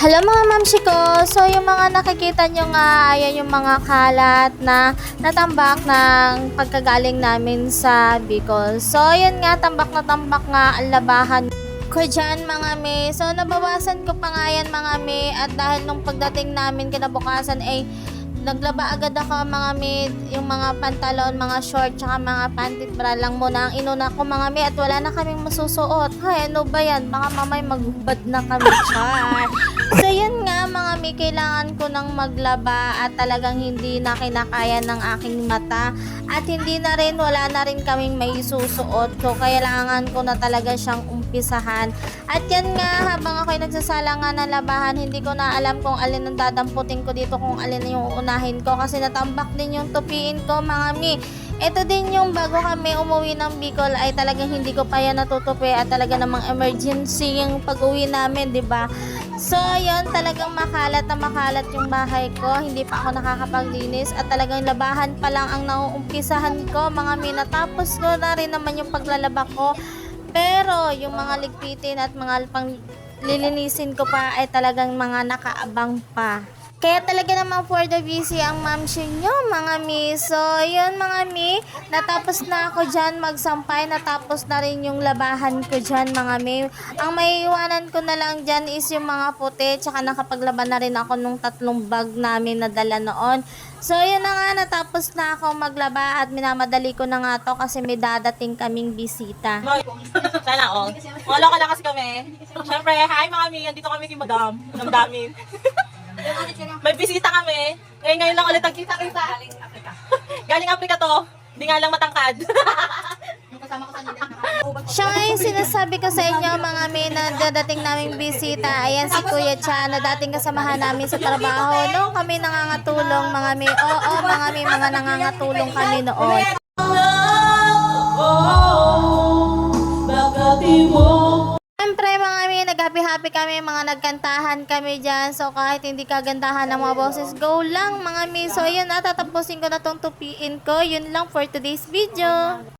Hello mga mamsi ko! So yung mga nakikita nyo nga, ayan yung mga kalat na natambak ng pagkagaling namin sa Bicol. So yun nga, tambak na tambak nga ang labahan ko dyan mga me. So nabawasan ko pa nga yan mga me at dahil nung pagdating namin kinabukasan ay naglaba agad ako mga me, yung mga pantalon, mga short, tsaka mga panty bra lang muna ang inuna ko mga me at wala na kaming masusuot. Hay, ano ba yan? Baka mamay maghubad na kami char. So yun nga mga me, kailangan ko nang maglaba at talagang hindi na kinakaya ng aking mata at hindi na rin, wala na rin kaming may susuot. So kailangan ko na talaga siyang umpisahan. At yan nga, habang ako'y nagsasala nga ng labahan, hindi ko na alam kung alin ang dadamputin ko dito, kung alin yung uunahin ko kasi natambak din yung tupiin ko mga mi. Ito din yung bago kami umuwi ng Bicol ay talagang hindi ko pa yan natutupi at talaga namang emergency yung pag-uwi namin, di ba? So, yun, talagang makalat na makalat yung bahay ko. Hindi pa ako nakakapaglinis at talagang labahan pa lang ang nauumpisahan ko. Mga minatapos ko na rin naman yung paglalaba ko. Pero, yung mga ligpitin at mga pang lilinisin ko pa ay talagang mga nakaabang pa. Kaya talaga naman for the busy ang mamshin nyo, mga mi. So, yun mga mi, natapos na ako dyan magsampay, natapos na rin yung labahan ko dyan, mga mi. Ang maiiwanan ko na lang dyan is yung mga puti, tsaka nakapaglaban na rin ako nung tatlong bag namin na dala noon. So, yun na nga, natapos na ako maglaba at minamadali ko na nga to kasi may dadating kaming bisita. Sana all. Wala ka lang kasi kami. Siyempre, hi mga mi, andito kami kay Madam. Damdamin. May bisita kami. Ngayon ngayon lang ulit nagkita-kita. Galing Africa. Galing Africa to. Hindi nga lang matangkad. Siya nga yung sinasabi ko sa inyo mga may na dadating naming bisita. Ayan si Kuya Cha na dating kasamahan namin sa trabaho. Noong kami nangangatulong mga may, oo mga may mga nangangatulong kami noon. Siyempre nag-happy-happy kami, mga nagkantahan kami dyan. So kahit hindi kagandahan ng mga boses, go lang mga may. So ayun na, tatapusin ko na tong tupiin ko. Yun lang for today's video.